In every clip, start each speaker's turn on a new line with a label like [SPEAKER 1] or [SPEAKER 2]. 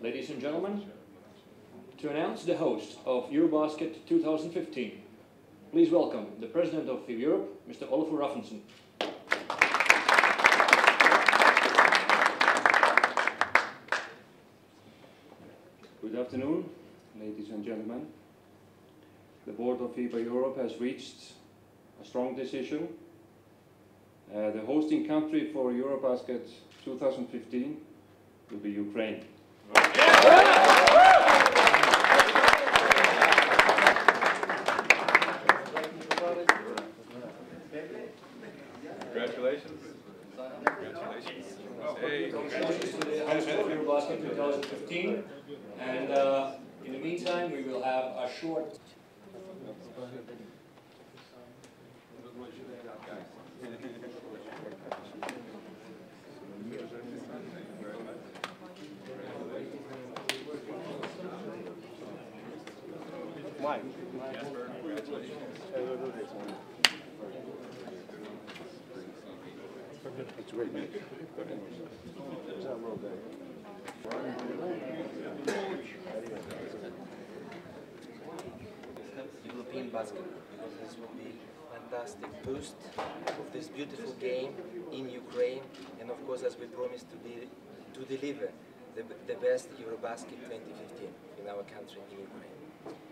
[SPEAKER 1] Ladies and gentlemen, to announce the host of Eurobasket 2015, please welcome the President of FIBA Europe, Mr. Oliver Raffensen.
[SPEAKER 2] Good afternoon, ladies and gentlemen. The board of FIBA Europe has reached a strong decision. Uh, the hosting country for Eurobasket 2015 will be Ukraine.
[SPEAKER 3] Congratulations. Congratulations. Hey,
[SPEAKER 1] Congratulations. To the host of Eurobasket 2015. And uh, in the meantime, we will have a short
[SPEAKER 4] European basket because this will be fantastic boost of this beautiful game in Ukraine and of course as we promised to be to deliver the, the best Eurobasket 2015 in our country in Ukraine.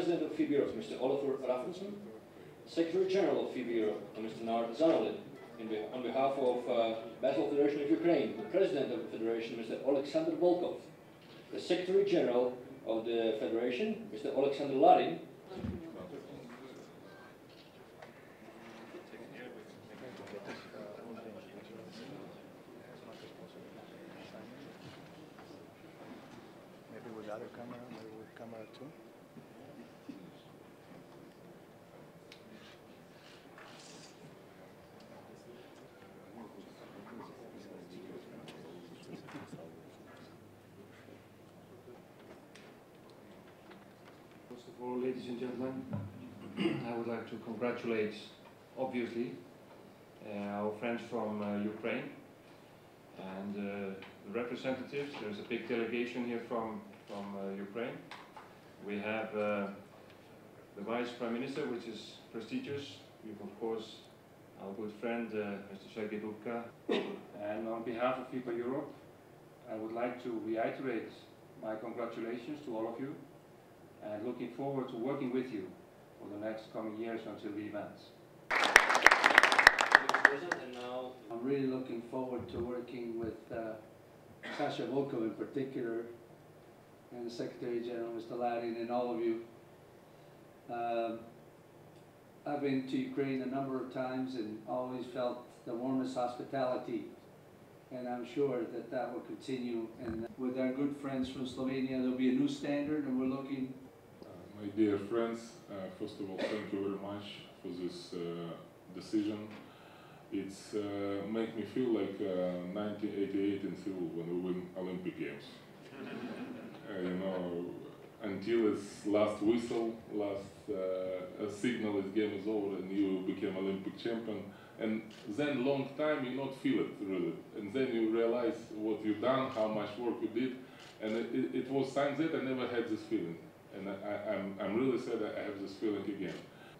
[SPEAKER 1] President of Europe, Mr. Olafur Raffensen, Secretary General of FIBA Europe, Mr. Nard Zanolin, on behalf of uh, Battle Federation of Ukraine, the President of the Federation, Mr. Alexander Volkov, the Secretary General of the Federation, Mr. Alexander Larin,
[SPEAKER 5] Maybe with other camera, maybe with camera two.
[SPEAKER 2] First of all, ladies and gentlemen, I would like to congratulate, obviously, uh, our friends from uh, Ukraine and uh, the representatives. There's a big delegation here from, from uh, Ukraine. We have uh, the Vice Prime Minister, which is prestigious. We have, of course, our good friend, uh, Mr. Sergei Dubka. And on behalf of FIBA Europe, I would like to reiterate my congratulations to all of you and looking forward to working with you for the next coming years until the events.
[SPEAKER 6] I'm really looking forward to working with uh, Sasha Volkov in particular, and the Secretary General, Mr. Ladin, and all of you. Um, I've been to Ukraine a number of times and always felt the warmest hospitality, and I'm sure that that will continue. And with our good friends from Slovenia, there'll be a new standard, and we're looking
[SPEAKER 7] Uh, My dear friends, uh, first of all, thank you very much for this uh, decision. It's uh, make me feel like uh, 1988 in Seoul when we win Olympic Games. Uh, you know, until its last whistle, last uh, signal, this game is over, and you became Olympic champion. And then long time you not feel it really, and then you realize what you've done, how much work you did, and it, it, it was times that I never had this feeling, and I, I, I'm, I'm really sad that I have this feeling again.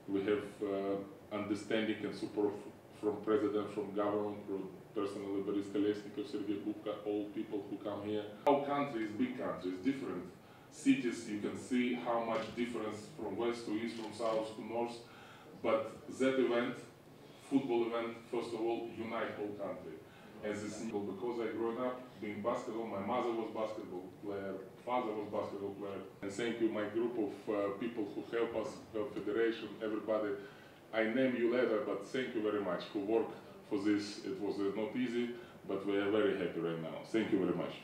[SPEAKER 7] We have uh, understanding and support from president, from government, from personally Boris Kolesnikov, Sergei all people who come here. Our country is big country, it's different cities. You can see how much difference from west to east, from south to north. But that event, football event, first of all, unite whole country. As a single, because I grew up being basketball, my mother was basketball player, father was basketball player. And thank you, my group of uh, people who help us, help federation, everybody. I name you later, but thank you very much who work for this. It was uh, not easy, but we are very happy right now. Thank you very much.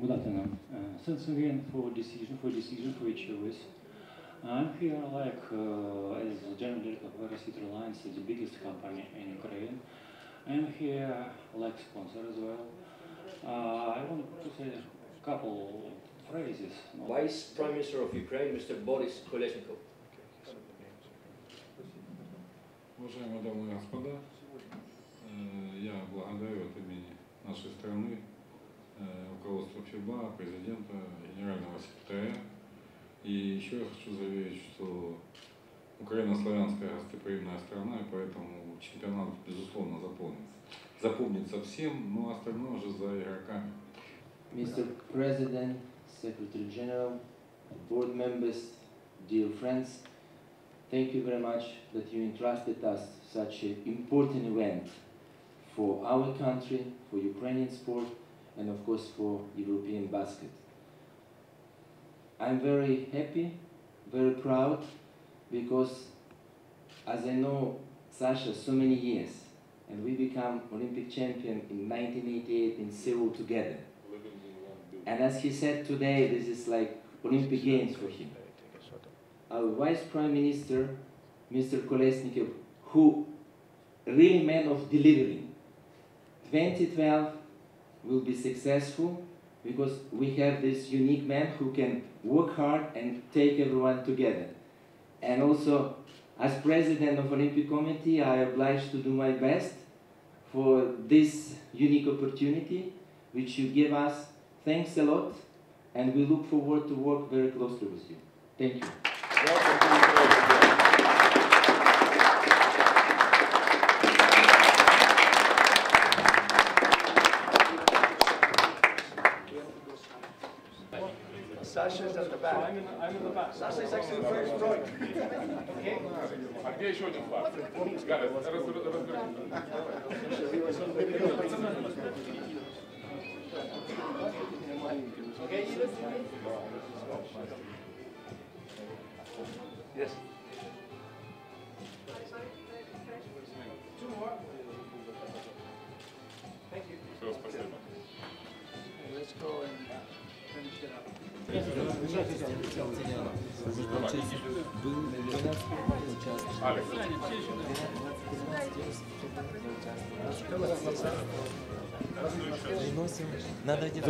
[SPEAKER 8] Good afternoon. Uh, thanks again for decision, for decision, for your choice. I'm here like uh, as general director of Veracity Alliance, the biggest company in Ukraine. I'm here like sponsor as well. Uh, I want to say a couple phrases.
[SPEAKER 1] Vice Prime Minister of Ukraine, Mr. Boris Kolesnikov.
[SPEAKER 9] Уважаемые дамы и господа, э, я благодарю от имени нашей страны э, руководства ФИБА, президента, генерального секретаря. И еще раз хочу заверить, что Украина славянская гостеприимная страна, и поэтому чемпионат, безусловно, запомнится. Запомнится всем, но остальное уже за игроками.
[SPEAKER 4] Mr. President, Secretary General, board members, dear friends, thank you very much that you entrusted us such an important event for our country, for Ukrainian sport, and of course for European basket. I'm very happy, very proud, because as I know Sasha so many years, and we become Olympic champion in 1988 in Seoul together. And as he said today, this is like Olympic Games for him. Our Vice Prime Minister, Mr. Kolesnikov, who really man of delivering. 2012 will be successful because we have this unique man who can work hard and take everyone together. And also, as president of Olympic Committee, I am obliged to do my best for this unique opportunity which you give us. Thanks a lot, and we look forward to work very closely with you. Thank you.
[SPEAKER 5] That's just at the back. So I'm, in the, I'm in the back. That's exactly the first
[SPEAKER 7] right.
[SPEAKER 5] okay?
[SPEAKER 7] I'm here
[SPEAKER 5] showing the back. Got it.
[SPEAKER 4] Надо где-то...